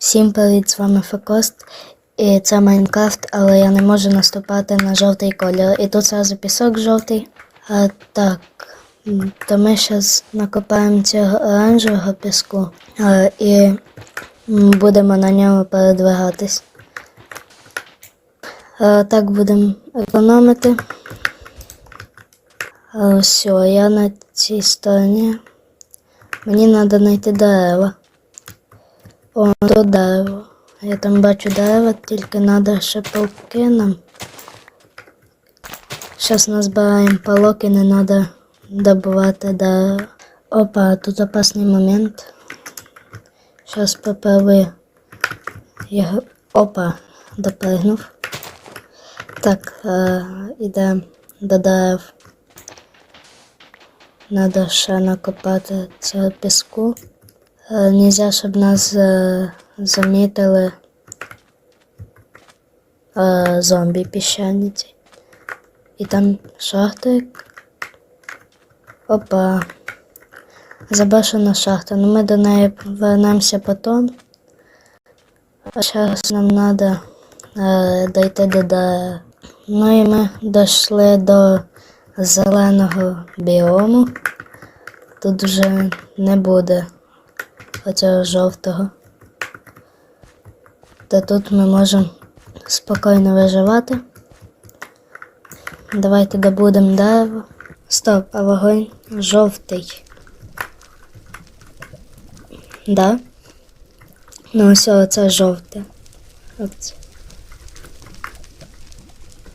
Всім привіт, з вами Фокост І це Майнкрафт, але я не можу наступати на жовтий кольор. І тут зразу пісок жовтий. А, Так, то ми зараз накопаємо цього оранжевого піску а, і будемо на ньому передвигатись. А, Так будемо економити. А, все, я на цій стороні. Мені треба знайти дерева. О, до дерева. Я там бачу дерева, тільки треба ще палки нам. Зараз назбираємо палок і не треба добувати дерева. Опа, тут опасний момент. Зараз попробую. Я... Опа, допригнув. Так, е, йдемо до дерев. Треба ще накопати цього піску. Е, нельзя, щоб нас е, замітили е, зомбі піщаниці. І там шахтик. Опа. Забашена шахта. Но ми до неї повернемося потом. А зараз нам треба е, дойти до, до. Ну і ми дійшли до зеленого біому. Тут вже не буде оцього жовтого. Та тут ми можемо спокійно виживати. Давайте добудемо дерево. Стоп, а вогонь жовтий. Да? Ну ось оце жовте. От.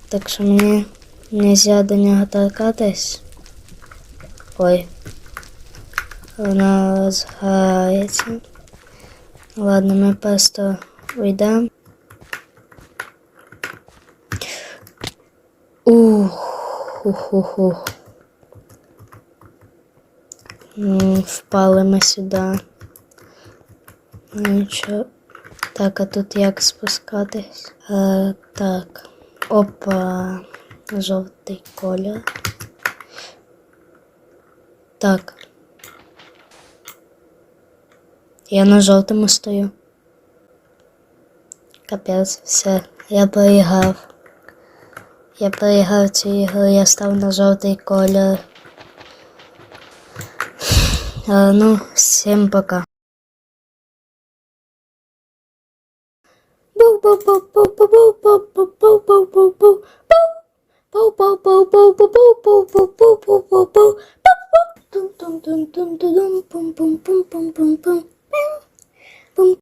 Так що мені не можна до нього торкатись. Ой. Вона згається. Ладно, ми просто уйдемо. Ух, ух, ух, ух. Ну, впали ми сюди. Ну, Нічого. Так, а тут як спускатись? Е, Так. Опа, жовтий колір. Так. Я на жовтому стою. Капець, все, я переграв. Я переграв цю ігру, я став на жовтий кольор. А, ну, всім пока. Dum dum dum dum dum pum pum pum pum pum. Bing.